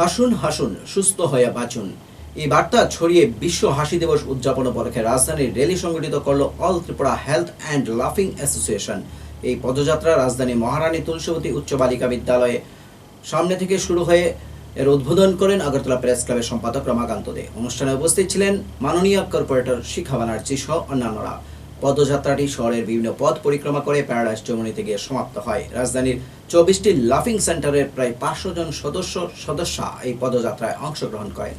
হাসুন হাসুন, সুস্থ হয়ে বাঁচুন। এই বার্তা ছড়িয়ে বিশ্ব হাসি দিবস উদযাপন উপলক্ষে রাজধানীর র্যালি সংগঠিত করল অল ত্রিপুরা হেলথ অ্যান্ড লাফিং অ্যাসোসিয়েশন। এই পদযাত্রা রাজধানী মহারানী তুলসীবতী উচ্চ বালিকা বিদ্যালয়ে সামনে থেকে শুরু হয়ে এর উদ্বোধন করেন আগরতলা প্রেস ক্লাবের সম্পাদক রমাকান্ত দে। অনুষ্ঠানে উপস্থিত ছিলেন মাননীয় কর্পোরেটর শিখা ব্যানার্জি সহ অন্যান্যরা। পদযাত্রাটি শহরের বিভিন্ন পথ পরিক্রমা করে প্যারাডাইস চৌমুনিতে গিয়ে সমাপ্ত হয়। রাজধানীর চব্বিশটি লাফিং সেন্টারের প্রায় পাঁচশো জন সদস্য সদস্য এই পদযাত্রায় অংশগ্রহণ করেন।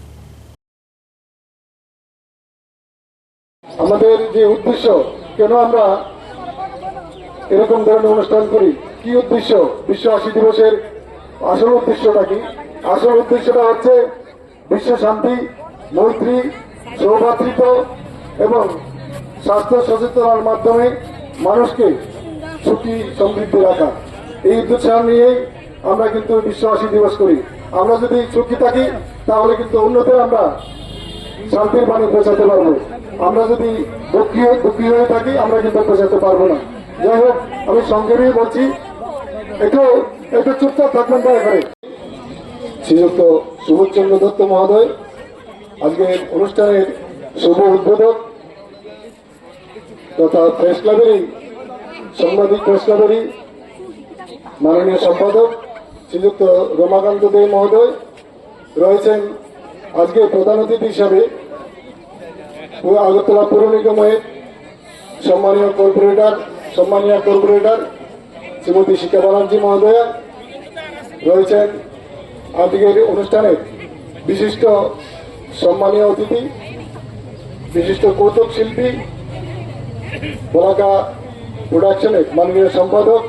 আমাদের যে উদ্দেশ্য, কেন আমরা এরকম ধরনের অনুষ্ঠান করি? কি উদ্দেশ্য? বিশ্ব আশি দিবসের আসল উদ্দেশ্যটা কি? আসল উদ্দেশ্যটা হচ্ছে বিশ্ব শান্তি, মৈত্রী, সৌভাতৃত্ব এবং স্বাস্থ্য সচেতনার মাধ্যমে মানুষকে সুখী সমৃদ্ধি রাখা। এই উদ্দেশ্য নিয়েই আমরা কিন্তু বিশ্ব আশি দিবস করি। আমরা যদি সুখী থাকি, তাহলে কিন্তু অন্যদের আমরা শান্তির বাণী পৌঁছাতে পারব। আমরা যদি দুঃখী হয়ে দুঃখী হয়ে থাকি, আমরা কিন্তু পৌঁছাতে পারব না। যাই হোক, আমি সংক্ষেপেই বলছি, একটু একটু চুপচাপ থাকবেন দয়া করে। শ্রীযুক্ত সুবোধচন্দ্র দত্ত মহোদয় আজকে অনুষ্ঠানের শুভ উদ্বোধক তথা প্রেস ক্লাবেরই সাংবাদিক প্রেস ক্লাবেরই মাননীয় সম্পাদক শ্রীযুক্ত রমাকান্ত দে মহোদয় রয়েছেন আজকে প্রধান অতিথি হিসাবে আগরতলা পৌর নিগমের সম্মানীয় কর্পোরেটর সম্মানীয় কর্পোরেটর শ্রীমতী শিখা ব্যানার্জি মহোদয়া রয়েছেন। আজকের অনুষ্ঠানে বিশিষ্ট সম্মানীয় অতিথি, বিশিষ্ট কৌতুক শিল্পী বলাকা প্রোডাকশনের মাননীয় সম্পাদক